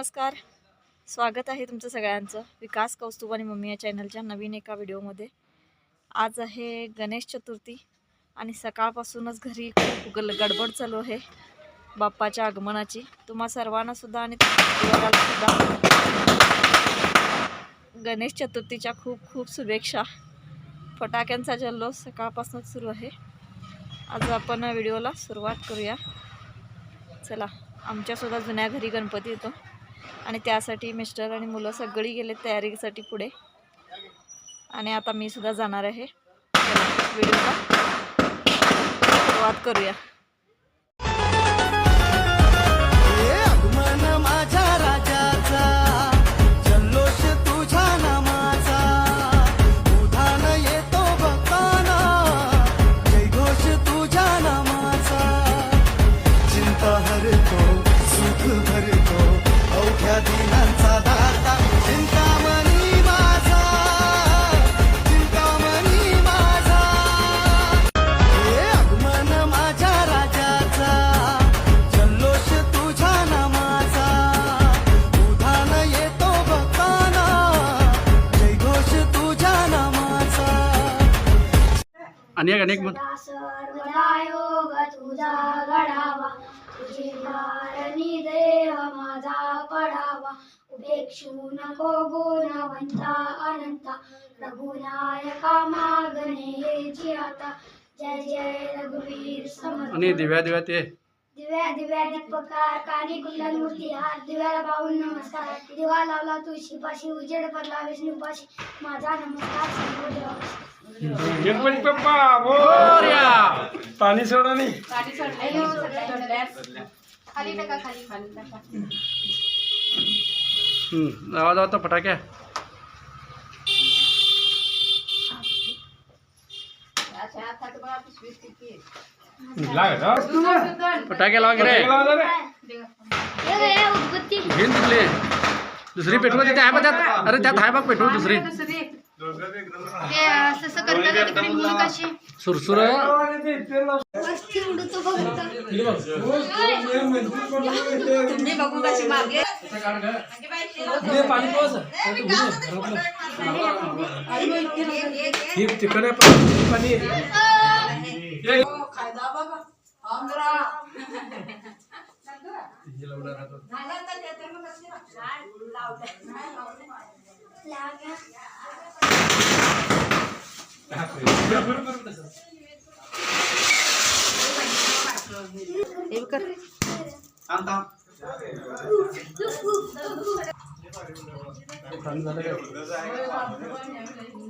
नमस्कार. स्वागत आहे तुमचं सगळ्यांचं. विकास कौस्तुभ आणि मम्मी या चॅनलच्या नवीन एका व्हिडिओमध्ये. आज आहे गणेश चतुर्थी आणि सकाळपासूनच घरी खूप गल गडबड चालू आहे बाप्पाच्या आगमनाची. तुम्हा सर्वांनासुद्धा आणि सुद्धा गणेश चतुर्थीच्या खूप खूप शुभेच्छा. फटाक्यांचा जल्लोष सकाळपासूनच सुरू आहे. आज आपण व्हिडिओला सुरुवात करूया. चला आमच्यासुद्धा जुन्या घरी गणपती येतो. आणि त्यासाठी मिस्टर आणि मुलं सगळी गेले तयारीसाठी पुढे. आणि आता मी सुद्धा जाणार आहे. व्हिडिओला सुरुवात करूया. देव माझा पडावा. उपेक्षू नको गुणवंता अनंता. रघुनायका मागणे आता. जय जय रघुवीर समर्थ. आणि दिव्या दिव्या ते दिव्या दिव्या दीपकार कानी कुंडल मूर्तिहार दिव्याला पाहून नमस्कार. दिवा लावला तो तुळशीपाशी उजेड पडला विष्णूपाशी. माझा नमस्कार गणपती बाप्पा मोरया. पाणी सोडा नाही पाणी सोडलं खाली टाका खाली. खाली टाका. हम्म, आवाज़ आता तो फटाक्या. अच्छा आता तुम्हाला पिशवी किती रे लावा जरा. घेऊन तिथले दुसरी पेटवू तिथे आहे त्यात अरे त्यात आहे बघ पेटवू दुसरी। सुरसुर ही। पण पाणी आहे. समजायला ती.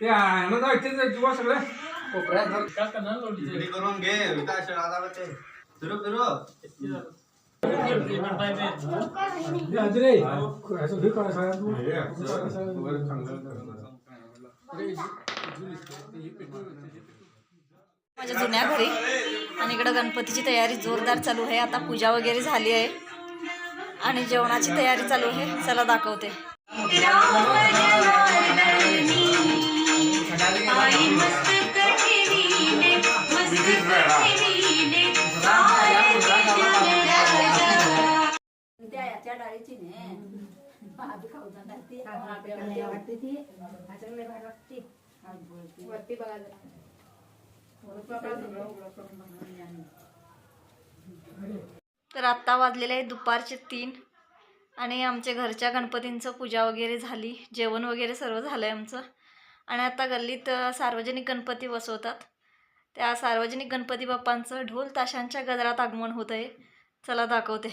ते इथेच आहे, जुवा सगळं. कोपऱ्यात धर. काय करणार लोटी? करून घे विकास ते. सुरू करू हे आज रे. असं हे करायचं आहे. तू. वर चांगलं माझ्या जुन्या घरी. आणि इकडं गणपतीची तयारी जोरदार चालू आहे. आता पूजा वगैरे झाली आहे. आणि जेवणाची तयारी चालू आहे. चला दाखवते. तर आत्ता वाजलेले आहे दुपारचे तीन. आणि आमच्या घरच्या गणपतींचं पूजा वगैरे झाली. जेवण वगैरे सर्व झालं आहे आमचं. आणि आता गल्लीत सार्वजनिक गणपती बसवतात. त्या सार्वजनिक गणपती बाप्पांचं ढोल ताशांच्या गजरात आगमन होत आहे चला दाखवते.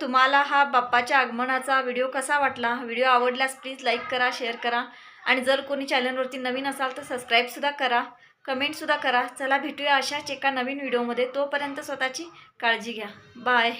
तुम्हाला हा बाप्पाच्या आगमनाचा व्हिडिओ कसा वाटला? व्हिडिओ आवडल्यास प्लीज लाईक करा शेअर करा. आणि जर कोणी चॅनलवरती नवीन असाल तर सबस्क्राईबसुद्धा करा. कमेंटसुद्धा करा. चला भेटूया अशाच एका नवीन व्हिडिओमध्ये. तोपर्यंत स्वतःची काळजी घ्या. बाय.